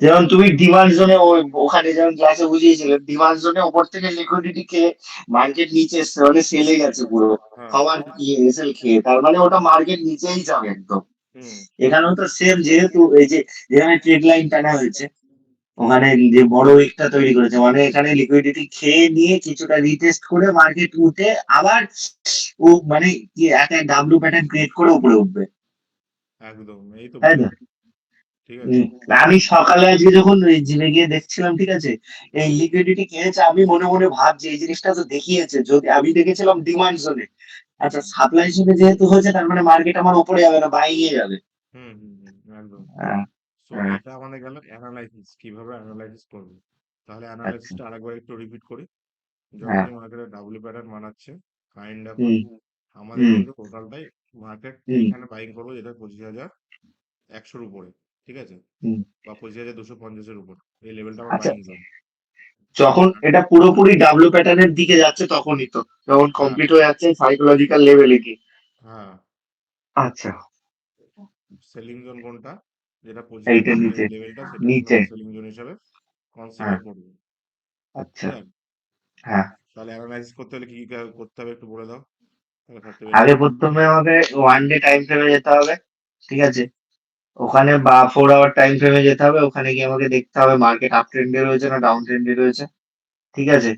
যেমন তুমি ডিমান্ড জোনে ওখানে যেমন ক্লাসে বুঝিয়েছিলে ডিমান্ড জোনে ওপর থেকে লিকুইডিটি খেয়ে মার্কেট নিচে এসছে মানে সেলে গেছে পুরো হ্যাঁ। খাবার এসএল খেয়ে তার মানে ওটা মার্কেট নিচেই যাবে একদম। এখানেও তো সেম যেহেতু এই যে যেখানে ট্রেড লাইন টানা হয়েছে ওখানে যে বড় উইকটা তৈরি করেছে মানে এখানে লিকুইডিটি খেয়ে নিয়ে কিছুটা রিটেস্ট করে মার্কেট উঠে আবার ও মানে একটা ডাব্লু প্যাটার্ন ক্রিয়েট করে উপরে উঠবে। একদম এই তো আমি সকালে আজকে যখন জিমে গিয়ে দেখছিলাম ঠিক আছে এই লিকুইডিটি খেয়েছে আমি মনে মনে ভাবছি এই জিনিসটা তো দেখিয়েছে যদি আমি দেখেছিলাম ডিমান্ড জোনে আচ্ছা সাপ্লাই জোনে যেহেতু হয়েছে তার মানে মার্কেট আমার উপরে যাবে না বাইরে যাবে। হুম একদম। হ্যাঁ, হ্যাঁ। এটা আমাদের গেল অ্যানালাইসিস কীভাবে অ্যানালাইসিস করবে? তাহলে অ্যানালাইসিসটা আরেকবার একটু রিপিট করি। যখনই মার্কেটে ডাব্লিউ প্যাটার্ন বানাচ্ছে কাইন্ড অফ আমাদের। কিন্তু টোটালটাই মার্কেট এখানে বাইং করব যেটা পঁচিশ হাজার একশোর উপরে। ঠিক আছে? বা পঁচিশ হাজার দুশো পঞ্চাশের উপর। এই লেভেলটা আমার আচ্ছা। যখন এটা পুরোপুরি ডাব্লু প্যাটার্নের দিকে যাচ্ছে তখনই তো। যখন কমপ্লিট হয়ে যাচ্ছে সাইকোলজিক্যাল লেভেলে কি হ্যাঁ। আচ্ছা। সেলিং জোন কোনটা? যেটা নিচে। লেভেলটা নিচে। সেলিং জোন হিসাবে কনসিডার করবে। আচ্ছা। হ্যাঁ। তাহলে অ্যানালাইসিস করতে হলে কি কি করতে হবে একটু বলে দাও। আগে প্রথমে আমাকে ওয়ান ডে টাইম ফ্রেমে যেতে হবে। ঠিক আছে? ওখানে বা ফোর আওয়ার টাইম ফ্রেমে যেতে হবে, ওখানে গিয়ে আমাকে দেখতে হবে মার্কেট আপ ট্রেন্ডে রয়েছে না ডাউন ট্রেন্ডে রয়েছে, ঠিক আছে?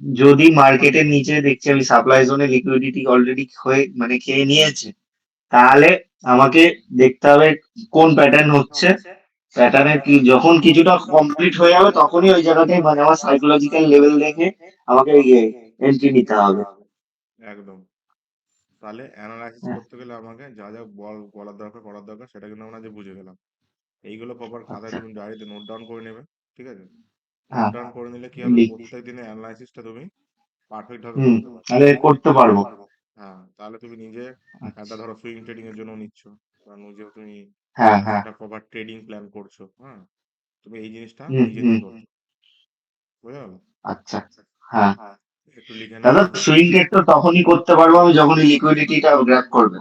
যদি মার্কেটের নিচে দেখছি আমি সাপ্লাই জোনে লিকুইডিটি অলরেডি হয়ে মানে খেয়ে নিয়েছে, তাহলে আমাকে দেখতে হবে কোন প্যাটার্ন হচ্ছে। প্যাটার্নের কি, যখন কিছুটা কমপ্লিট হয়ে যাবে তখনই ওই জায়গাটায় মানে আমার সাইকোলজিক্যাল লেভেল দেখে আমাকে ইয়ে এন্ট্রি নিতে হবে। একদম। তাহলে অ্যানালাইসিস হ্যাঁ। করতে গেলে আমাকে যা যা বল বলার দরকার করার দরকার সেটা কিন্তু আমরা যে বুঝে গেলাম। এইগুলো প্রপার খাতায় আচ্ছা। তুমি ডায়েরিতে নোট ডাউন করে নেবে ঠিক আছে? হ্যাঁ। নোট ডাউন করে নিলে কি হবে? প্রত্যেক দিনের অ্যানালাইসিসটা তুমি পারফেক্ট ভাবে করতে পারবে। তাহলে করতে পারব। হ্যাঁ তাহলে তুমি নিজে একটা ধরো সুইং ট্রেডিং এর জন্য নিচ্ছ। বা নিজে তুমি হ্যাঁ হ্যাঁ। একটা প্রপার ট্রেডিং প্ল্যান করছ হ্যাঁ? তুমি এই জিনিসটা নিজে করছ। বুঝে গেল আচ্ছা। হ্যাঁ। দাদা সুইং ট্রেড তো তখনই করতে পারব আমি লিকুইডিটিটা গ্র্যাব করবে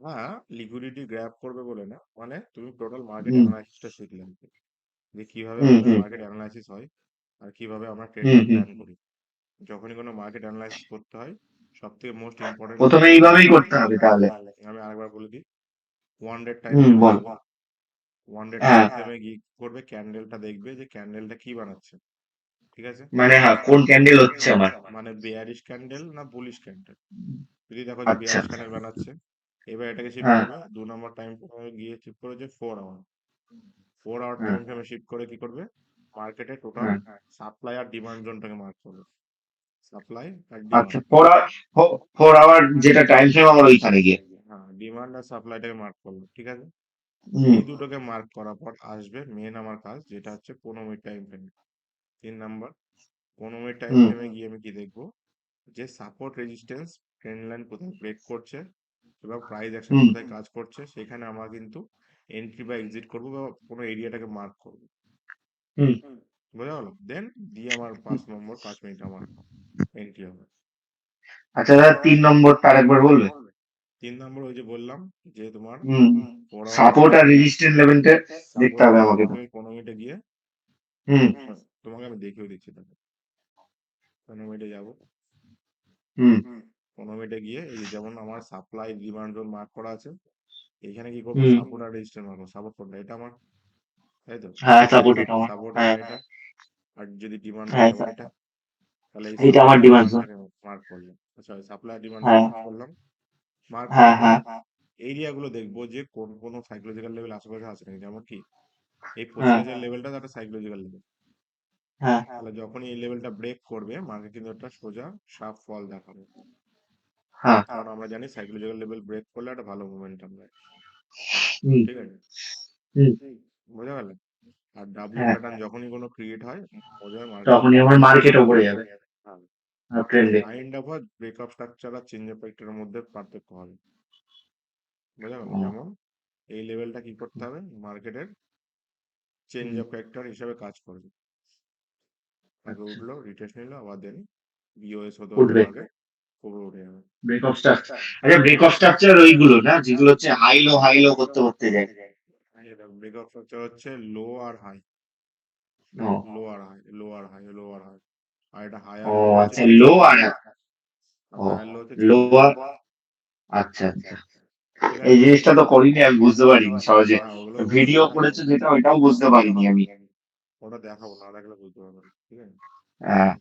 হ্যাঁ লিকুইডিটি গ্র্যাব করবে বলে না মানে তুমি টোটাল মার্কেট। অ্যানালাইসিসটা শিখলে যে কীভাবে। মার্কেট অ্যানালাইসিস হয় আর কীভাবে আমরা ট্রেডিং। প্ল্যান করি যখনই কোনো মার্কেট অ্যানালাইসিস করতে হয় সব থেকে মোস্ট ইম্পর্টেন্ট প্রথমে এইভাবেই করতে হবে তাহলে আমি আরেকবার বলে দিই ওয়ান ডে টাইম বল। One day. টাইম ফ্রেমে করবে ক্যান্ডেলটা দেখবে যে ক্যান্ডেলটা কি বানাচ্ছে ঠিক আছে? মানে হ্যাঁ কোন ক্যান্ডেল হচ্ছে আমার? মানে বেয়ারিশ ক্যান্ডেল না বুলিশ ক্যান্ডেল যদি দেখো যে আচ্ছা। বেয়ারিশ ক্যান্ডেল বানাচ্ছে এবার এটাকে শিফট হ্যাঁ। করবে দু নম্বর টাইম ফ্রেমে গিয়ে শিফট করেছে four hour four hour. Time ফ্রেমে শিফট করে কি করবে? মার্কেটে টোটাল। সাপ্লাই আর ডিমান্ড জোনটাকে মার্ক করবে। সাপ্লাই আর আচ্ছা ফোর আওয়ার ফোর আওয়ার যেটা টাইম ফ্রেম আমার ওইখানে গিয়ে। হ্যাঁ ডিমান্ড আর সাপ্লাইটাকে মার্ক করল ঠিক আছে? এই দুটোকে মার্ক করার পর আসবে মেন আমার কাজ যেটা হচ্ছে পনেরো মিনিট টাইম ফ্রেম তিন নাম্বার পনেরো মিনিট টাইম। ফ্রেমে গিয়ে আমি কি দেখব? যে সাপোর্ট রেজিস্ট্যান্স ট্রেন্ড লাইন কোথায় ব্রেক করছে এবং প্রাইস অ্যাকশন। কোথায় কাজ করছে সেখানে আমরা কিন্তু এন্ট্রি বা এক্সিট করব বা কোনো এরিয়াটাকে মার্ক করব। হুম। বোঝা গেল? দেন দিয়ে আমার পাঁচ নম্বর পাঁচ মিনিট আমার এন্ট্রি হবে। আচ্ছা দাদা তিন নম্বরটা আরেকবার বলবে। তিন নম্বর ওই যে বললাম যে তোমার সাপোর্ট আর রেজিস্ট্যান্স লেভেলটা দেখতে হবে আমাকে তুমি পনেরো মিনিটে গিয়ে হুম। তোমাকে আমি দেখেও দিচ্ছি তাহলে। পনেরো মিনিটে যাব। হুম। পনেরো মিনিটে গিয়ে এই যেমন আমার সাপ্লাই ডিমান্ড জোন মার্ক করা আছে এখানে কি করব। সাপোর্ট আর রেজিস্ট্যান্স মার্ক সাপোর্ট কোনটা এটা আমার তাই তো? হ্যাঁ সাপোর্ট এটা আমার। সাপোর্ট হ্যাঁ। এটা। আর যদি ডিমান্ড হ্যাঁ, এটা তাহলে এই এইটা আমার demand zone। মার্ক করলাম। সরি সাপ্লাই ডিমান্ড হ্যাঁ। করলাম। মার্ক হ্যাঁ হ্যাঁ। এরিয়া গুলো দেখব যে কোন কোন সাইকোলজিক্যাল লেভেল আশেপাশে আছে নাকি? যেমন কি এই হ্যাঁ। লেভেলটা একটা সাইকোলজিক্যাল লেভেল হ্যাঁ। তাহলে যখনই এই লেভেলটা ব্রেক করবে মার্কেট কিন্তু একটা সোজা শার্প ফল দেখাবে। হ্যাঁ। কারণ আমরা জানি সাইকোলজিক্যাল লেভেল ব্রেক করলে একটা ভালো মোমেন্টাম দেয়। ঠিক আছে? বোঝা গেল? আর ডাব্লিউ। প্যাটার্ন যখনই কোনো ক্রিয়েট হয় বোঝা তখনই আমার মার্কেট উপরে যাবে। কাইন্ড অফ ব্রেকআপ স্ট্রাকচার আর চেঞ্জ ফ্যাক্টরের মধ্যে পার্থক্য হবে। বোঝা গেল? যেমন এই লেভেলটা কি করতে হবে? মার্কেটের চেঞ্জ অফ ফ্যাক্টর হিসাবে কাজ করবে। আগে আচ্ছা। উঠল রিটেস্ট নিলো আবার দেন। বিওএস হতে উপরে উঠে যাবে। ব্রেক অফ স্ট্রাকচার আচ্ছা ব্রেক অফ স্ট্রাকচার ওইগুলো না যেগুলো হচ্ছে হাই লো হাই লো করতে করতে যায়? স্ট্রাকচার হচ্ছে লো আর হাই লো আর হাই লো আর হাই লো আর হাই আর এটা হাই ও আচ্ছা লো আর লো আর আচ্ছা আচ্ছা। এই জিনিসটা তো করিনি আমি বুঝতে পারিনি সহজে। হ্যাঁ, ভিডিও বুঝতে করেছে যেটা ওইটাও বুঝতে পারিনি আমি। ওটা দেখাবো না দেখলে বুঝতে পারবে না, ঠিক আছে হ্যাঁ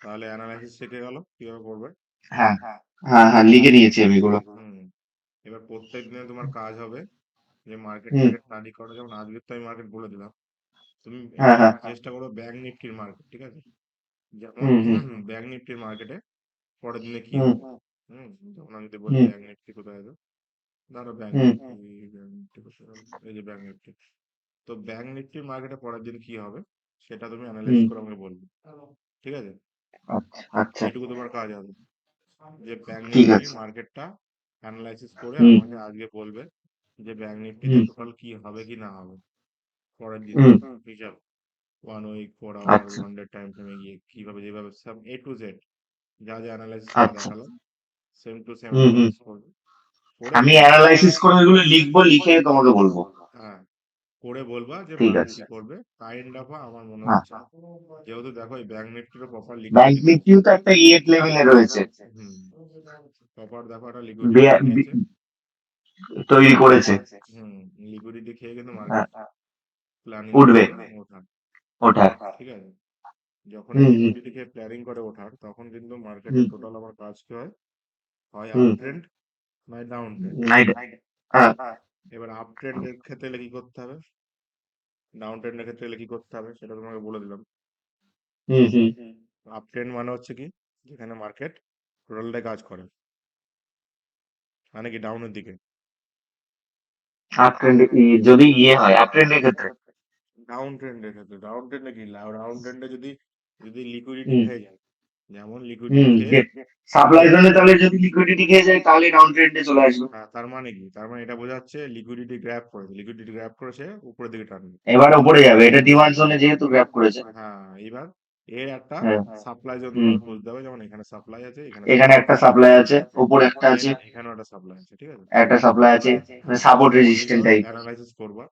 তাহলে অ্যানালাইসিস শিখে গেল কীভাবে করবে হ্যাঁ হ্যাঁ হ্যাঁ লিখে নিয়েছি আমি এগুলো এবার প্রত্যেক দিনে তোমার কাজ হবে যে মার্কেট হুম। স্টাডি করো যেমন আজকে তো আমি মার্কেট বলে দিলাম তুমি হ্যাঁ, হ্যাঁ। চেষ্টা করো ব্যাংক নিফটির মার্কেট ঠিক আছে যেমন। ব্যাংক নিফটির মার্কেটে পরের দিনে কি হুম। যেমন আমি যদি বলি। ব্যাংক নিফটি কোথায় আছে ধরো ব্যাংক। নিফটি? এই যে ব্যাংক নিফটি তো ব্যাংক নিফটির মার্কেটে পরের দিন কি হবে? সেটা তুমি অ্যানালাইজ করে আমাকে বলবে। ঠিক আছে? আচ্ছা আচ্ছা। এটুকু তোমার কাজ হবে। যে ব্যাংক নিফটি মার্কেটটা অ্যানালাইসিস করে আমাকে আজকে বলবে যে ব্যাংক নিফটিতে হুম। টোটাল কি হবে কি না হবে। পরের দিন হিসাব one week four hour. One day time ফ্রেমে গিয়ে কীভাবে যেভাবে সব এ টু জেড যা যা অ্যানালাইসিস। দেখালাম সেম টু সেম আমি অ্যানালাইসিস করে ওইগুলো লিখব লিখে তোমাকে বলব। করে বলবা যে ঠিক আছে। কি করবে কাইন্ড অফ আমার মনে হ্যাঁ। হচ্ছে যেহেতু দেখো এই ব্যাংক নিফটির প্রপার ব্যাংক নিফটিও তো একটা ইয়েট লেভেলে রয়েছে। প্রপার দেখো একটা তৈরি করেছে। হুম লিকুইডিটি খেয়ে কিন্তু হ্যাঁ, মার্কেট প্ল্যানিং উঠবে। ওঠার। ঠিক আছে? যখন। লিকুইডিটি খেয়ে প্ল্যানিং করে ওঠার তখন কিন্তু মার্কেটে। টোটাল আমার কাজ কি হয়? হয়। আপ ট্রেন্ড নয় ডাউন ট্রেন্ড নাইট হ্যাঁ। এবার আপ ট্রেন্ডের ক্ষেত্রে কি করতে হবে? ডাউন ট্রেন্ডের ক্ষেত্রে কি করতে হবে? সেটা তোমাকে বলে দিলাম। আপ ট্রেন্ড মানে হচ্ছে কি? যেখানে মার্কেট টোটালটাই কাজ করে। মানে কি? ডাউনের দিকে। আপ ট্রেন্ড যদি ইয়ে হয় আপ ট্রেন্ডের ক্ষেত্রে? ডাউন ট্রেন্ডের ক্ষেত্রে। ডাউন ট্রেন্ডে কি? ডাউন ট্রেন্ডে যদি যদি লিকুইডিটি হয়ে যায় যেমন লিকুইডিটি সাপ্লাই জোনে তাহলে যদি লিকুইডিটি খেয়ে যায় তাহলে ডাউন ট্রেন্ডে চলে আসবে। হ্যাঁ, তার মানে কি? তার মানে এটা বোঝাচ্ছে লিকুইডিটি গ্র্যাব করেছে। লিকুইডিটি গ্র্যাব করেছে উপরের দিকে টানবে এবার উপরে যাবে। এটা ডিমান্ড জোনে যেহেতু গ্র্যাপ করেছে। হ্যাঁ এবার এর একটা। সাপ্লাই জোন বুঝতে হবে। যেমন এখানে সাপ্লাই আছে এখানে এখানে একটা সাপ্লাই আছে। উপরে একটা আছে। এখানেও একটা সাপ্লাই আছে ঠিক আছে? একটা সাপ্লাই আছে সাপোর্ট রেজিস্ট্যান্ট টাইপ অ্যানালাইসিস করবা।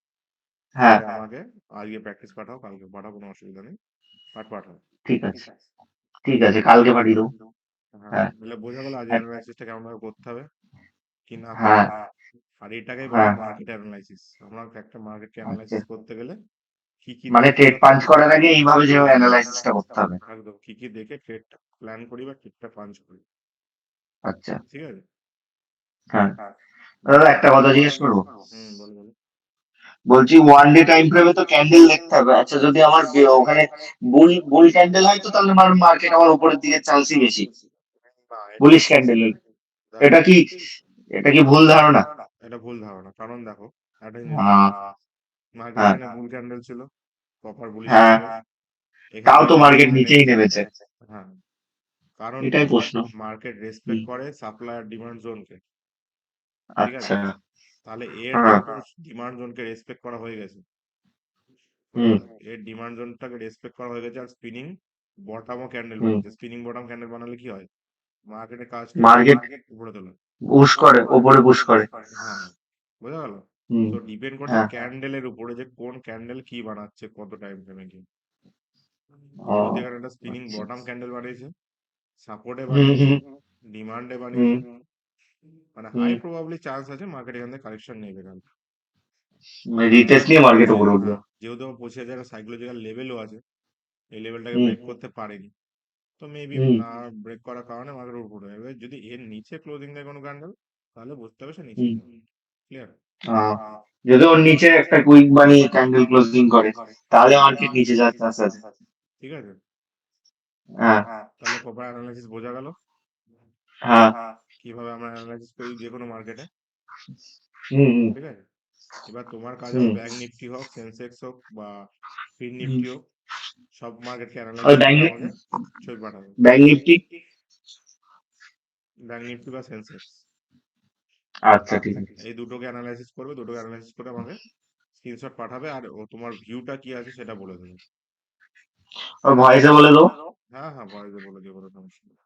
হ্যাঁ। আমাকে আজকে প্র্যাকটিস পাঠাও কালকে পাঠাও কোনো অসুবিধা নেই। পাঠ পাঠাও ঠিক আছে। ঠিক আছে কালকে পাঠিয়ে দেবো। হ্যাঁ হ্যাঁ। তাহলে বোঝা গেল আজ হ্যাঁ। অ্যানালাইসিসটা কেমন ভাবে করতে হবে। কি না হ্যাঁ আর এটাকেই হ্যাঁ। বলে মার্কেট অ্যানালাইসিস আমরা একটা মার্কেটকে অ্যানালাইসিস করতে গেলে কি কি মানে ট্রেড পাঞ্চ করার আগে এইভাবে যেভাবে অ্যানালাইসিসটা করতে হবে। একদম কি কি দেখে ট্রেডটা প্ল্যান করি বা ট্রেডটা পাঞ্চ করি। আচ্ছা। ঠিক আছে? হ্যাঁ। দাদা একটা কথা জিজ্ঞেস করব? হুম বলো বলো বলছি ওয়ান ডে টাইম ফ্রেমে তো ক্যান্ডেল দেখতে হবে। আচ্ছা যদি আমার ওখানে বুল বুল ক্যান্ডেল হয় তো তাহলে আমার মার্কেট আমার উপরের দিকে চান্সই বেশি। বুলিশ ক্যান্ডেল এটা কি এটা কি ভুল ধারণা? এটা ভুল ধারণা। কারণ দেখো মার্কেট। বুল ক্যান্ডেল ছিল প্রপার বুলিশ হ্যাঁ। তাও তো মার্কেট নিচেই নেমেছে। হ্যাঁ। কারণ এটাই প্রশ্ন। মার্কেট রেসপেক্ট করে সাপ্লাই আর ডিমান্ড জোনকে আচ্ছা। তাহলে এর হ্যাঁ। ডিমান্ড জোনকে রেসপেক্ট করা হয়ে গেছে। এর ডিমান্ড জোনটাকে রেসপেক্ট করা হয়ে গেছে আর স্পিনিং বটমও ক্যান্ডেল। বানাচ্ছে। স্পিনিং বটম ক্যান্ডেল বানালে কি হয়? মার্কেটে কাজ Market- উপরে তোলা। পুশ করে উপরে পুশ করে। হ্যাঁ বোঝা গেল তো ডিপেন্ড করছে হ্যাঁ। ক্যান্ডেলের উপরে যে কোন ক্যান্ডেল কি বানাচ্ছে কত টাইম ফ্রেমে কি এখানে একটা স্পিনিং। বটম ক্যান্ডেল বানিয়েছে সাপোর্টে বানিয়েছে ডিমান্ডে বানিয়েছে মানে। হাই প্রবাবলি চান্স আছে মার্কেট এখান থেকে কালেকশন নেবে কালকে রিটেস্ট নিয়ে মার্কেট উপরে উঠবে যেহেতু পঁচিশ হাজার সাইকোলজিক্যাল লেভেলও আছে এই লেভেলটাকে ব্রেক করতে পারেনি। তো মেবি। ব্রেক করার কারণে মার্কেট উপরে যাবে যদি এর নিচে ক্লোজিং দেয় কোনো ক্যান্ডেল তাহলে বুঝতে হবে সে নিচে ক্লিয়ার যদি ওর নিচে একটা কুইক বানিয়ে ক্যান্ডেল ক্লোজিং করে তাহলে মার্কেট নিচে যাওয়ার চান্স আছে ঠিক আছে? হ্যাঁ। তাহলে প্রপার অ্যানালাইসিস বোঝা গেল। হ্যাঁ। কীভাবে আমরা অ্যানালাইসিস করি? যে কোনো মার্কেটে ঠিক আছে? এবার তোমার কাজ। হবে ব্যাংক নিফটি হোক সেন্সেক্স হোক বা ফিন নিফটি হোক সব মার্কেটকে অ্যানালাইসিস করে ছবি পাঠাবে। ব্যাংক নিফটি ব্যাংক নিফটি বা সেন্সেক্স আচ্ছা ঠিক আছে। এই দুটোকে অ্যানালাইসিস করবে দুটোকে অ্যানালাইসিস করে আমাকে স্ক্রিনশট পাঠাবে আর ও তোমার ভিউটা কি আছে সেটা বলে দেবে। ভয়েসে বলে দাও। হ্যাঁ হ্যাঁ ভয়েসে বলে দিও কোনো সমস্যা নেই।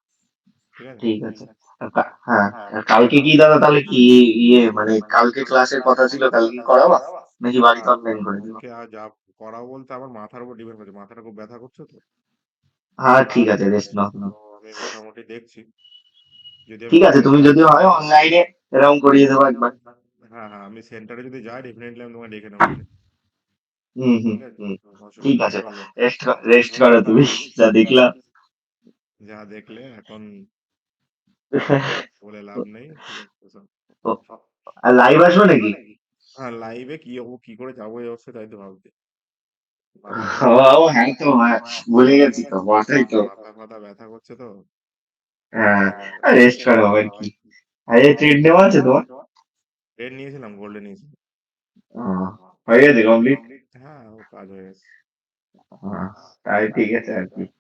ঠিক আছে? ঠিক আছে। আর কা- হ্যাঁ আর কালকে কি দাদা তাহলে কি ইয়ে মানে কালকে ক্লাসের কথা ছিল কালকে কি করাবা? নাকি বাড়িতে অনলাইন করে দিবা? কালকে আর যা করাবো বলতে আমার মাথার উপর ডিপেন্ড করছে। মাথাটা খুব ব্যথা করছে তো। হ্যাঁ ঠিক আছে রেস্ট নাও নাও। তো আমি মোটামুটি দেখছি। যদি আমি ঠিক আছে তুমি যদি হয় অনলাইনে এরকম করিয়ে দেবো একবার। হ্যাঁ হ্যাঁ আমি সেন্টারে যদি যাই ডেফিনেটলি আমি তোমাকে ডেকে নেব। হুম হুম ঠিক আছে? হুম অসুবিধা ঠিক নেই, আছে। চলো। রেস্ট রেস্ট করো তুমি যা দেখলাম। যা দেখলে এখন বলে লাভ নেই ও, আর লাইভ আসবে নাকি? হ্যাঁ লাইভে কি হব কি করে যাব এই অবস্থায় তাই তো ভাবছি। ও হ্যাঁ তো হ্যাঁ ভুলে গেছি তো মাথায় তো। মাথা ফাথা ব্যথা করছে তো। হ্যাঁ রেস্ট করো আবার কি? আরে ট্রেড নেওয়া আছে তোমার? ট্রেন নিয়েছিলাম গোল্ডে নিয়েছিলাম। হয়ে গেছে কমপ্লিট হ্যাঁ ও কাজ হয়ে গেছে। তাই ঠিক আছে আর কি।